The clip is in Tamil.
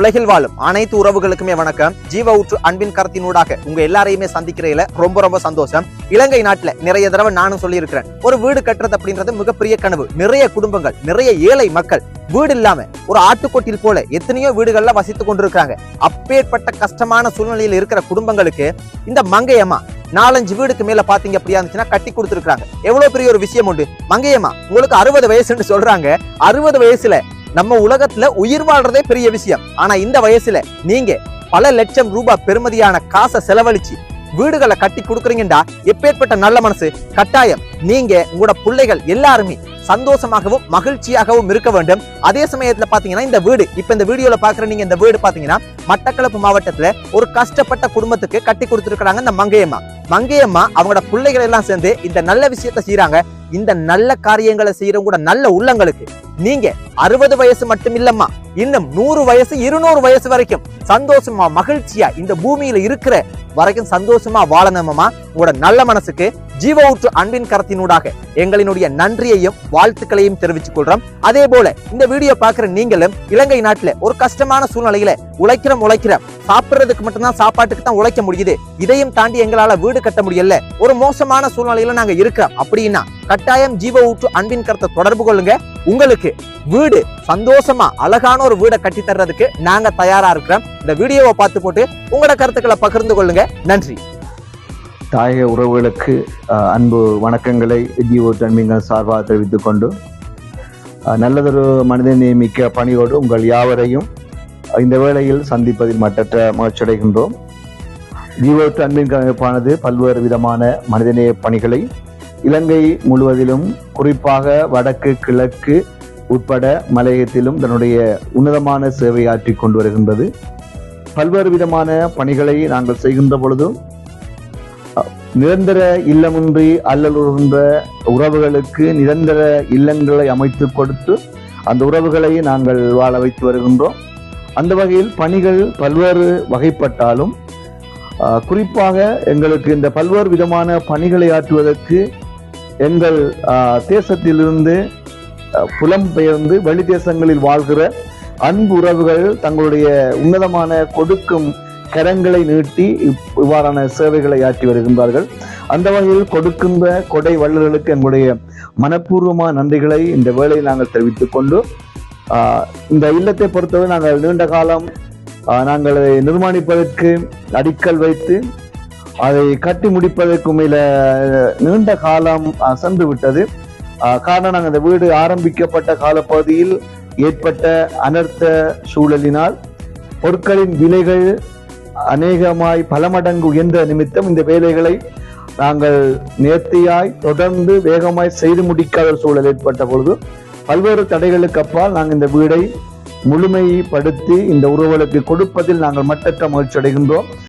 உலகில் வாழும் அனைத்து உறவுகளுக்குமே வணக்கம். ஜீவ ஊற்று அன்பின் கருத்தினூடாக உங்க எல்லாரையுமே சந்திக்கிறதுல ரொம்ப ரொம்ப சந்தோஷம். இலங்கை நாட்டுல நிறைய தடவை நானும் சொல்லியிருக்கிறேன் ஒரு வீடு கட்டுறது அப்படின்றது மிகப்பெரிய கனவு. நிறைய குடும்பங்கள் நிறைய ஏழை மக்கள் வீடு இல்லாம ஒரு ஆட்டுக்கொட்டில் போல எத்தனையோ வீடுகள்ல வசித்து கொண்டிருக்காங்க அப்பேற்பட்ட கஷ்டமான சூழ்நிலையில் இருக்கிற குடும்பங்களுக்கு இந்த மங்கையம்மா நாலஞ்சு வீடுக்கு மேல பாத்தீங்க அப்படியா இருந்துச்சுன்னா கட்டி கொடுத்துருக்காங்க எவ்வளவு பெரிய ஒரு விஷயம் உண்டு. மங்கையம்மா உங்களுக்கு அறுபது வயசுன்னு சொல்றாங்க. அறுபது வயசுல நம்ம உலகத்துல உயிர் வாழ்றதே பெரிய விஷயம். ஆனா இந்த வயசுல நீங்க பல லட்சம் ரூபாய் பெருமதியான காசை செலவழிச்சு வீடுகளை கட்டி கொடுக்குறீங்கடா எப்பேற்பட்ட நல்ல மனசு? கட்டாயம். நீங்க உங்களோட பிள்ளைகள் எல்லாருமே சந்தோஷமாகவும் மகிழ்ச்சியாகவும் இருக்க வேண்டும். அதே சமயத்துல பாத்தீங்கன்னா இந்த வீடு இப்ப இந்த வீடியோல பாக்குற நீங்க இந்த வீடு பாத்தீங்கன்னா மட்டக்களப்பு மாவட்டத்துல ஒரு கஷ்டப்பட்ட குடும்பத்துக்கு கட்டி கொடுத்துருக்காங்க இந்த மங்கையம்மா. மங்கையம்மா அவங்களோட பிள்ளைகள் எல்லாம் சேர்ந்து இந்த நல்ல விஷயத்த செய்யறாங்க இந்த நல்ல காரியங்களை செய்யறவங்க கூட நல்ல உள்ளங்களுக்கு. நீங்க அறுபது வயசு மட்டும் இல்லம்மா இன்னும் நூறு வயசு இருநூறு வயசு வரைக்கும் சந்தோஷமா மகிழ்ச்சியா இந்த பூமியில இருக்கிற வரைக்கும் சந்தோஷமா வாழணுமாமா உங்களோட நல்ல மனசுக்கு ஜீவ ஊற்று அன்பின் கரத்தினூடாக எங்களினுடைய நன்றியையும் வாழ்த்துக்களையும் தெரிவித்துக் கொள்றோம். அதே போல இந்த வீடியோ பாக்குற நீங்களும் இலங்கை நாட்டுல ஒரு கஷ்டமான சூழ்நிலையில உழைக்கிறோம் உழைக்கிறோம். சாப்பிடுறதுக்கு மட்டும்தான் சாப்பாட்டுக்கு தான் உழைக்க முடியுது. இதையும் தாண்டி எங்களால வீடு கட்ட முடியல. ஒரு மோசமான சூழ்நிலையில நாங்க இருக்கிறோம். அப்படின்னா கட்டாயம் ஜீவ ஊற்று அன்பின் கருத்தை தொடர்பு கொள்ளுங்க. உங்களுக்கு வீடு சந்தோஷமா அழகான ஒரு வீடை கட்டி தர்றதுக்கு நாங்க தயாரா இருக்கிறோம். இந்த வீடியோவை பார்த்து போட்டு உங்களோட கருத்துக்களை பகிர்ந்து கொள்ளுங்க. நன்றி. தாயக உறவுகளுக்கு அன்பு வணக்கங்களை ஜீவோ தன்மைகள் சார்பாக தெரிவித்துக் கொண்டு நல்லதொரு மனித நியமிக்க பணியோடு உங்கள் யாவரையும் இந்த வேளையில் சந்திப்பதில் மட்டற்ற மகிழ்ச்சியடைகின்றோம் ஜீவோ அன்பின் கமைப்பானது பல்வேறு விதமான மனிதநேய பணிகளை இலங்கை முழுவதிலும் குறிப்பாக வடக்கு கிழக்கு உட்பட மலையத்திலும் தன்னுடைய உன்னதமான சேவை கொண்டு வருகின்றது. பல்வேறு விதமான பணிகளை நாங்கள் செய்கின்ற பொழுதும் நிரந்தர இல்லமின்றி அல்லலுகின்ற உறவுகளுக்கு நிரந்தர இல்லங்களை அமைத்து கொடுத்து அந்த உறவுகளை நாங்கள் வாழ வைத்து வருகின்றோம். அந்த வகையில் பணிகள் பல்வேறு வகைப்பட்டாலும் குறிப்பாக எங்களுக்கு இந்த பல்வேறு விதமான பணிகளை ஆற்றுவதற்கு எங்கள் தேசத்திலிருந்து புலம்பெயர்ந்து வெளி தேசங்களில் வாழ்கிற அன்பு உறவுகள் தங்களுடைய உன்னதமான கொடுக்கும் கரங்களை நீட்டி இவ்வாறான சேவைகளை ஆற்றி வருகின்றார்கள். அந்த வகையில் கொடுக்கின்ற கொடை வள்ளல்களுக்கு எங்களுடைய மனப்பூர்வமான நன்றிகளை இந்த வேளையில் நாங்கள் தெரிவித்துக் கொண்டு ஆஹ், இந்த இல்லத்தை பொறுத்தவரை நாங்கள் நீண்ட காலம் ஆஹ், நாங்கள் அதை நிர்மாணிப்பதற்கு அடிக்கல் வைத்து அதை கட்டி முடிப்பதற்கு மேல நீண்ட காலம் சென்று விட்டது. காரணம் நாங்கள் இந்த வீடு ஆரம்பிக்கப்பட்ட காலப்பகுதியில் ஏற்பட்ட அனர்த்த சூழலினால் பொருட்களின் விலைகள் அநேகமாய் பல மடங்கு உயர்ந்த நிமித்தம் இந்த வேலைகளை நாங்கள் நேர்த்தியாய் தொடர்ந்து வேகமாய் செய்து முடிக்காத சூழல் ஏற்பட்ட பொழுது பல்வேறு தடைகளுக்கு அப்பால் நாங்கள் இந்த வீடை முழுமைப்படுத்தி இந்த உறவுகளுக்கு கொடுப்பதில் நாங்கள் மட்டற்ற மகிழ்ச்சி அடைகின்றோம்